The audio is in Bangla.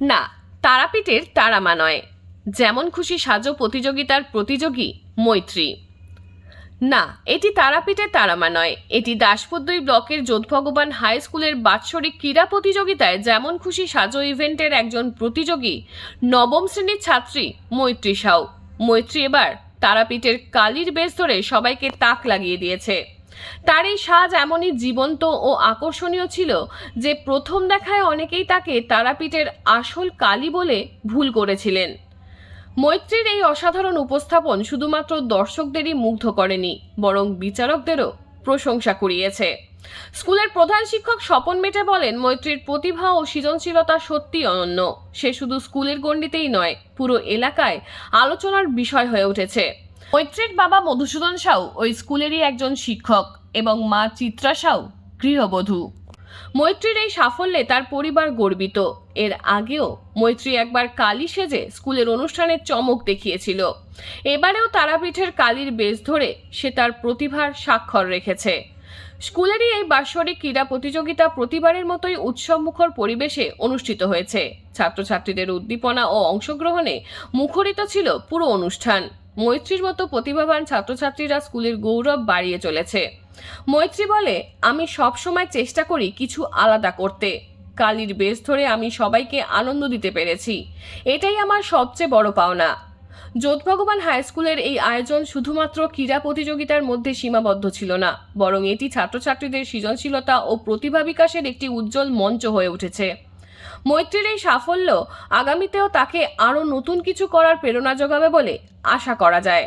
না, তারাপীঠের তারামা নয়। যেমন খুশি সাজো প্রতিযোগিতার প্রতিযোগী মৈত্রী। না, এটি তারাপীঠের তারামা নয়। এটি দাসপদ্দই ব্লকের যোধ ভগবান হাই স্কুলের বাৎসরিক ক্রীড়া প্রতিযোগিতায় যেমন খুশি সাজো ইভেন্টের একজন প্রতিযোগী নবম শ্রেণির ছাত্রী মৈত্রী সাউ। মৈত্রী এবার তারাপীঠের কালির বেশ ধরে সবাইকে তাক লাগিয়ে দিয়েছে। তার এই সাজ এমনই জীবন্ত ও আকর্ষণীয় ছিল যে প্রথম দেখায় অনেকেই তাকে তারাপীঠের আসল কালী বলে ভুল করেছিলেন। মৈত্রীর এই অসাধারণ উপস্থাপন শুধুমাত্র দর্শকদেরই মুগ্ধ করেনি, বরং বিচারকদেরও প্রশংসা কুড়িয়েছে। স্কুলের প্রধান শিক্ষক স্বপন মেটে বলেন, মৈত্রীর প্রতিভা ও সৃজনশীলতা সত্যি অনন্য। সে শুধু স্কুলের গণ্ডিতেই নয়, পুরো এলাকায় আলোচনার বিষয় হয়ে উঠেছে। মৈত্রীর বাবা মধুসূদন সাউ ওই স্কুলেরই একজন শিক্ষক এবং মা চিত্রা সাউ গৃহবধূ। মৈত্রীর এই সাফল্যে তার পরিবার গর্বিত। এর আগেও মৈত্রী একবার কালী সেজে স্কুলের অনুষ্ঠানের চমক দেখিয়েছিল। এবারেও তারাপীঠের কালীর বেশ ধরে সে তার প্রতিভার স্বাক্ষর রেখেছে। স্কুলেরই এই বাৎসরিক ক্রীড়া প্রতিযোগিতা প্রতিবারের মতোই উৎসবমুখর পরিবেশে অনুষ্ঠিত হয়েছে। ছাত্রছাত্রীদের উদ্দীপনা ও অংশগ্রহণে মুখরিত ছিল পুরো অনুষ্ঠান। মৈত্রীর মতো প্রতিভাবান ছাত্রছাত্রীরা স্কুলের গৌরব বাড়িয়ে চলেছে। মৈত্রী বলে, আমি সব সময় চেষ্টা করি কিছু আলাদা করতে। কালির বেশ ধরে আমি সবাইকে আনন্দ দিতে পেরেছি। এটাই আমার সবচেয়ে বড় পাওনা। যোধ ভগবান হাই স্কুলের এই আয়োজন শুধুমাত্র ক্রীড়া প্রতিযোগিতার মধ্যে সীমাবদ্ধ ছিল না, বরং এটি ছাত্রছাত্রীদের সৃজনশীলতা ও প্রতিভা বিকাশের একটি উজ্জ্বল মঞ্চ হয়ে উঠেছে। মৈত্রীর এই সাফল্য আগামীতেও তাকে আরও নতুন কিছু করার প্রেরণা যোগাবে বলে আশা করা যায়।